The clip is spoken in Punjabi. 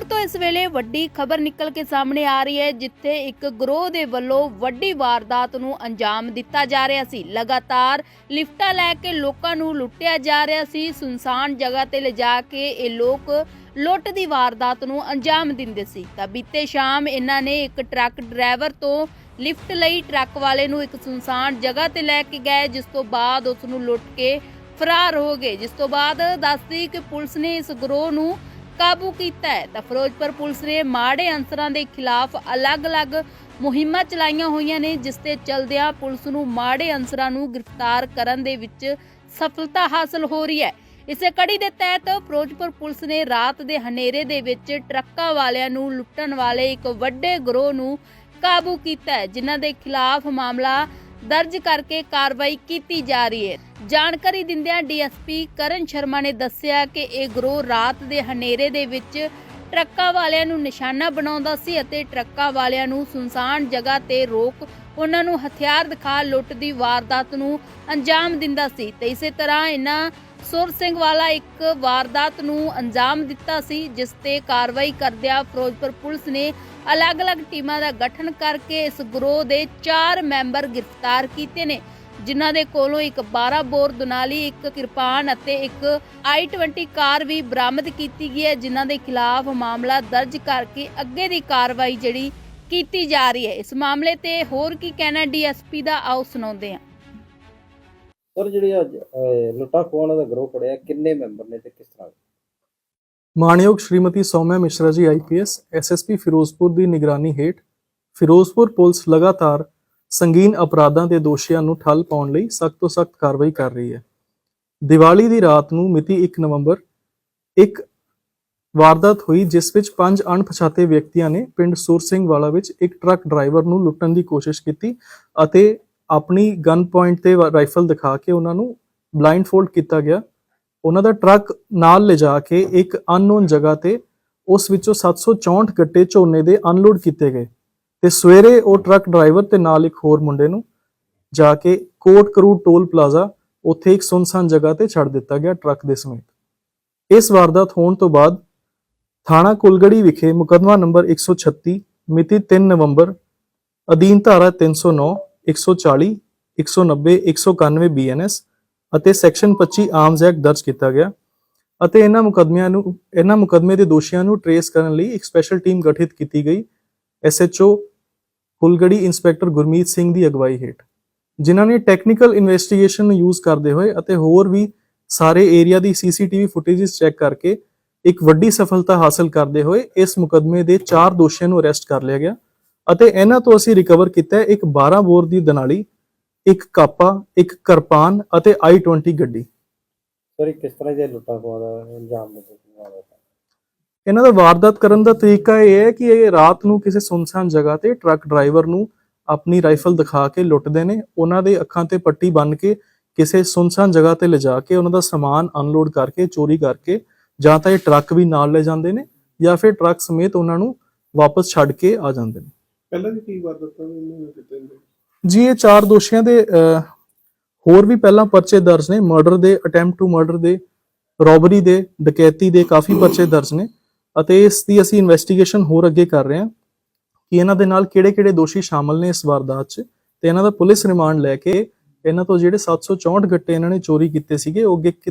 ਫਿਰੋਜ਼ਪੁਰ ਤੋਂ ਇਸ ਵੇਲੇ ਵੱਡੀ ਖਬਰ ਨਿਕਲ ਕੇ ਸਾਹਮਣੇ ਆ ਰਹੀ ਹੈ, ਜਿੱਥੇ ਇੱਕ ਗਰੋਹ ਦੇ ਵੱਲੋਂ ਵੱਡੀ ਵਾਰਦਾਤ ਨੂੰ ਅੰਜਾਮ ਦਿੱਤਾ ਜਾ ਰਿਹਾ ਸੀ। ਲਗਾਤਾਰ ਲਿਫਟਾਂ ਲੈ ਕੇ ਲੋਕਾਂ ਨੂੰ ਲੁੱਟਿਆ ਜਾ ਰਿਹਾ ਸੀ। ਸੁਨਸਾਨ ਜਗ੍ਹਾ ਤੇ ਲਿਜਾ ਕੇ ਇਹ ਲੋਕ ਲੁੱਟ ਦੀ ਵਾਰਦਾਤ ਨੂੰ ਅੰਜਾਮ ਦਿੰਦੇ ਸੀ। ਤਾਂ ਬੀਤੇ ਸ਼ਾਮ ਇਹਨਾਂ ਨੇ ਇੱਕ ਟਰੱਕ ਡਰਾਈਵਰ ਤੋਂ ਲਿਫਟ ਲਈ ਟਰੱਕ ਵਾਲੇ ਨੂੰ ਇੱਕ ਸੁਨਸਾਨ ਜਗ੍ਹਾ ਤੇ ਲੈ ਕੇ ਗਏ, ਜਿਸ ਤੋਂ ਬਾਅਦ ਉਸ ਨੂੰ ਲੁੱਟ ਕੇ ਫਰਾਰ ਹੋ ਗਏ। ਜਿਸ ਤੋਂ ਬਾਅਦ ਦੱਸਦੀ ਕਿ ਪੁਲਿਸ ਨੇ ਇਸ ਗਰੋਹ ਨੂੰ ਕਾਬੂ ਕੀਤਾ ਹੈ। ਤਾਂ ਫਿਰੋਜ਼ਪੁਰ ਪੁਲਿਸ ਨੇ ਮਾੜੇ ਅੰਸਰਾਂ ਦੇ ਖਿਲਾਫ ਅਲੱਗ-ਅਲੱਗ ਮੁਹਿੰਮਾਂ ਚਲਾਈਆਂ ਹੋਈਆਂ ਨੇ, ਜਿਸ ਤੇ ਚਲਦਿਆਂ ਪੁਲਿਸ ਨੂੰ ਮਾੜੇ ਅੰਸਰਾਂ ਨੂੰ ਗ੍ਰਿਫਤਾਰ ਕਰਨ ਦੇ ਵਿੱਚ ਸਫਲਤਾ ਹਾਸਲ ਹੋ ਰਹੀ ਹੈ। ਇਸੇ ਕੜੀ ਦੇ ਤਹਿਤ ਫਿਰੋਜ਼ਪੁਰ ਪੁਲਿਸ ਨੇ ਰਾਤ ਦੇ ਹਨੇਰੇ ਦੇ ਵਿੱਚ ਟਰੱਕਾਂ ਵਾਲਿਆਂ ਨੂੰ ਲੁੱਟਣ ਵਾਲੇ ਇੱਕ ਵੱਡੇ ਗਰੋਹ ਨੂੰ ਕਾਬੂ ਕੀਤਾ ਹੈ, ਜਿਨ੍ਹਾਂ ਦੇ ਖਿਲਾਫ ਮਾਮਲਾ ਦਰਜ ਕਰਕੇ ਕਾਰਵਾਈ ਕੀਤੀ ਜਾ ਰਹੀ ਹੈ। ਜਾਣਕਾਰੀ ਦਿੰਦਿਆਂ ਡੀਐਸਪੀ ਕਰਨ ਸ਼ਰਮਾ ਨੇ ਦੱਸਿਆ ਕਿ ਇਹ ਗਰੋਹ ਰਾਤ ਦੇ ਹਨੇਰੇ ਦੇ ਵਿੱਚ ਟਰੱਕਾਂ ਵਾਲਿਆਂ ਨੂੰ ਨਿਸ਼ਾਨਾ ਬਣਾਉਂਦਾ ਸੀ ਅਤੇ ਟਰੱਕਾਂ ਵਾਲਿਆਂ ਨੂੰ ਸੁਨਸਾਨ ਜਗ੍ਹਾ ਤੇ ਰੋਕ ਉਹਨਾਂ ਨੂੰ ਹਥਿਆਰ ਦਿਖਾ ਲੁੱਟ ਦੀ ਵਾਰਦਾਤ ਨੂੰ ਅੰਜਾਮ ਦਿੰਦਾ ਸੀ ਤੇ ਇਸੇ ਤਰ੍ਹਾਂ ਇਹਨਾਂ ਸੁਰ ਸਿੰਘ ਵਾਲਾ ਇੱਕ ਵਾਰਦਾਤ ਨੂੰ ਅੰਜਾਮ ਦਿੱਤਾ ਸੀ, ਜਿਸ ਤੇ ਕਾਰਵਾਈ ਕਰਦਿਆਂ ਫਿਰੋਜ਼ਪੁਰ ਪੁਲਿਸ ਨੇ ਅਲੱਗ-ਅਲੱਗ ਟੀਮਾਂ ਦਾ ਗਠਨ ਕਰਕੇ ਇਸ ਗਰੋਹ ਦੇ 4 ਮੈਂਬਰ ਗ੍ਰਿਫਤਾਰ ਕੀਤੇ ਨੇ, ਜਿਨ੍ਹਾਂ ਦੇ ਕੋਲੋਂ ਇੱਕ 12 ਬੋਰ ਦੁਨਾਲੀ, ਇੱਕ ਕਿਰਪਾਨ ਅਤੇ ਇੱਕ i20 ਕਾਰ ਵੀ ਬਰਾਮਦ ਕੀਤੀ ਗਈ ਹੈ, ਜਿਨ੍ਹਾਂ ਦੇ ਖਿਲਾਫ ਮਾਮਲਾ ਦਰਜ ਕਰਕੇ ਅੱਗੇ ਦੀ ਕਾਰਵਾਈ ਜਿਹੜੀ ਕੀਤੀ ਜਾ ਰਹੀ ਹੈ। ਇਸ ਮਾਮਲੇ ਤੇ ਹੋਰ ਕੀ ਕਹਿਣਾ ਡੀਐਸਪੀ ਦਾ, ਆਓ ਸੁਣਾਉਂਦੇ ਹਾਂ। ਸਰ ਜਿਹੜੀ ਅੱਜ ਅਹ, ਲੁੱਟਾਂ ਦਾ ਗਰੋਹ ਫੜਿਆ ਕਿੰਨੇ ਮੈਂਬਰ ਨੇ ਤੇ ਕਿਸ ਤਰ੍ਹਾਂ ਮਾਣਯੋਗ ਸ਼੍ਰੀਮਤੀ ਸੌਮਿਆ ਮਿਸ਼ਰਾ ਜੀ ਆਈਪੀਐਸ ਐਸਐਸਪੀ ਫਿਰੋਜ਼ਪੁਰ ਦੀ ਨਿਗਰਾਨੀ ਹੇਠ ਫਿਰੋਜ਼ਪੁਰ ਪੁਲਿਸ ਲਗਾਤਾਰ ਸੰਗੀਨ ਅਪਰਾਧਾਂ ਦੇ ਦੋਸ਼ੀਆਂ ਨੂੰ ਠੱਲ ਪਾਉਣ ਲਈ ਸਖਤ ਤੋਂ ਸਖਤ ਕਾਰਵਾਈ ਕਰ ਰਹੀ ਹੈ। ਦੀਵਾਲੀ ਦੀ ਰਾਤ ਨੂੰ ਮਿਤੀ 1 ਨਵੰਬਰ ਇੱਕ ਵਾਰਦਾਤ ਹੋਈ ਜਿਸ ਵਿੱਚ ਪੰਜ ਅਣਪਛਾਤੇ ਵਿਅਕਤੀਆਂ ਨੇ ਪਿੰਡ ਸੁਰ ਸਿੰਘ ਵਾਲਾ ਵਿੱਚ ਇੱਕ ਟਰੱਕ ਡਰਾਈਵਰ ਨੂੰ ਲੁੱਟਣ ਦੀ ਕੋਸ਼ਿਸ਼ ਕੀਤੀ ਅਤੇ ਆਪਣੀ ਗਨ ਪੁਆਇੰਟ ਤੇ ਰਾਈਫਲ ਦਿਖਾ ਕੇ ਉਹਨਾਂ ਨੂੰ ਬਲਾਈਂਡ ਫੋਲਡ ਕੀਤਾ ਗਿਆ। ਉਹਨਾਂ ਦਾ ਟਰੱਕ ਨਾਲ ਲਿਜਾ ਕੇ ਇੱਕ ਅਨਨੋਨ ਜਗ੍ਹਾ ਤੇ ਉਸ ਵਿੱਚੋਂ 764 ਗੱਟੇ ਝੋਨੇ ਦੇ ਅਨਲੋਡ ਕੀਤੇ ਗਏ ਤੇ ਸਵੇਰੇ ਉਹ ਟਰੱਕ ਡਰਾਈਵਰ ਤੇ ਨਾਲ ਇੱਕ ਹੋਰ ਮੁੰਡੇ ਨੂੰ ਜਾ ਕੇ ਕੋਟ ਕਰੂ ਟੋਲ ਪਲਾਜ਼ਾ ਉੱਥੇ ਇੱਕ ਸੁਨਸਾਨ ਜਗ੍ਹਾ ਤੇ ਛੱਡ ਦਿੱਤਾ ਗਿਆ ਟਰੱਕ ਦੇ ਸਮੇਤ। ਇਸ ਵਾਰਦਾਤ ਹੋਣ ਤੋਂ ਬਾਅਦ ਥਾਣਾ ਕੁਲਗੜੀ ਵਿਖੇ ਮੁਕਦਮਾ ਨੰਬਰ 136 ਮਿਤੀ 3 ਨਵੰਬਰ ਅਧੀਨ ਧਾਰਾ 309 140 190 191 ਬੀਐਨਐਸ ਅਤੇ ਸੈਕਸ਼ਨ 25 ਆਰਮਸ ਐਕਟ ਦਰਜ ਕੀਤਾ ਗਿਆ ਅਤੇ ਇਹਨਾਂ ਮੁਕਦਮਿਆਂ ਨੂੰ, ਇਹਨਾਂ ਮੁਕਦਮੇ ਦੇ ਦੋਸ਼ੀਆਂ ਨੂੰ ਟਰੇਸ ਕਰਨ ਲਈ ਇੱਕ ਸਪੈਸ਼ਲ ਟੀਮ ਗਠਿਤ ਕੀਤੀ ਗਈ ਐਸਐਚਓ ਕੁਲਗੜੀ ਇੰਸਪੈਕਟਰ ਗੁਰਮੀਤ ਸਿੰਘ ਦੀ ਅਗਵਾਈ ਹੇਠ, ਜਿਨ੍ਹਾਂ ਨੇ ਟੈਕਨੀਕਲ ਇਨਵੈਸਟੀਗੇਸ਼ਨ ਨੂੰ ਯੂਜ਼ ਕਰਦੇ ਹੋਏ ਅਤੇ ਹੋਰ ਵੀ ਸਾਰੇ ਏਰੀਆ ਦੀ ਸੀਸੀਟੀਵੀ ਫੁਟੇजेस ਚੈੱਕ ਕਰਕੇ ਇੱਕ ਵੱਡੀ ਸਫਲਤਾ ਹਾਸਲ ਕਰਦੇ ਹੋਏ ਇਸ ਮੁਕਦਮੇ ਦੇ 4 ਦੋਸ਼ੀਆਂ ਨੂੰ ਅਰੈਸਟ ਕਰ ਲਿਆ ਗਿਆ। ਅਤੇ ਇਹਨਾਂ ਤੋਂ ਅਸੀਂ ਰਿਕਵਰ ਕੀਤਾ ਇੱਕ 12 ਬੋਰ ਦੀ ਦਨਾਲੀ ਇੱਕ ਕਾਪਾ ਇੱਕ ਕਿਰਪਾਨ ਅਤੇ i20 ਗੱਡੀ। ਸਰ ਇਹ ਕਿਸ ਤਰ੍ਹਾਂ ਦੇ ਲੁੱਟਾਂ ਖੋਹਾਂ ਦਾ ਅੰਜਾਮ ਦਿੱਤਾ ਇਹਨਾਂ ਦਾ ਵਾਰਦਾਤ ਕਰਨ ਦਾ ਤਰੀਕਾ ਇਹ ਹੈ ਕਿ ਇਹ ਰਾਤ ਨੂੰ ਕਿਸੇ ਸੁਨਸਾਨ ਜਗ੍ਹਾ ਤੇ ਟਰੱਕ ਡਰਾਈਵਰ ਨੂੰ ਆਪਣੀ ਰਾਈਫਲ ਦਿਖਾ ਕੇ ਲੁੱਟਦੇ ਨੇ। ਉਹਨਾਂ ਦੇ ਅੱਖਾਂ ਤੇ ਪੱਟੀ ਬੰਨ੍ਹ ਕੇ ਕਿਸੇ ਸੁਨਸਾਨ ਜਗ੍ਹਾ ਤੇ ਲਿਜਾ ਕੇ ਉਹਨਾਂ ਦਾ ਸਮਾਨ ਅਨਲੋਡ ਕਰਕੇ ਚੋਰੀ ਕਰਕੇ ਜਾਂ ਤਾਂ ਇਹ ਟਰੱਕ ਵੀ ਨਾਲ ਲੈ ਜਾਂਦੇ ਨੇ ਜਾਂ ਫਿਰ ਟਰੱਕ ਸਮੇਤ ਉਹਨਾਂ ਨੂੰ ਵਾਪਸ ਛੱਡ ਕੇ ਆ ਜਾਂਦੇ ਨੇ। ਪਹਿਲਾਂ ਵੀ ਕੀ ਵਾਰਦਾਤਾਂ ਇਹਨੂੰ ਕੀਤੇ ਨੇ ਜੀ ਇਹ ਚਾਰ ਦੋਸ਼ੀਆਂ ਦੇ ਅਹ, ਹੋਰ ਵੀ ਪਹਿਲਾਂ ਪਰਚੇ ਦਰਜ ਨੇ। ਮਰਡਰ ਦੇ ਅਟੈਂਪਟ ਟੂ ਮਰਡਰ ਦੇ ਰੋਬਰੀ ਦੇ ਡਕੈਤੀ ਦੇ ਕਾਫੀ ਪਰਚੇ ਦਰਜ ਨੇ। ਅਤੇ ਇਸ ਦੀ ਅਸੀਂ ਇਨਵੈਸਟੀਗੇਸ਼ਨ ਹੋਰ ਅੱਗੇ ਕਰ ਰਹੇ ਹਾਂ ਕਿ ਇਹਨਾਂ ਦੇ ਨਾਲ ਕਿਹੜੇ-ਕਿਹੜੇ ਦੋਸ਼ੀ ਸ਼ਾਮਲ ਨੇ ਇਸ ਵਾਰਦਾਤ 'ਚ। ਤੇ ਇਹਨਾਂ ਦਾ ਪੁਲਿਸ ਰਿਮਾਂਡ ਲੈ ਕੇ ਇਹਨਾਂ ਤੋਂ ਜਿਹੜੇ 764 ਗੱਟੇ ਇਹਨਾਂ ਨੇ ਚੋਰੀ ਕੀਤੇ ਸੀਗੇ ਉਹ ਅੱਗੇ ਕਿੱਥੇ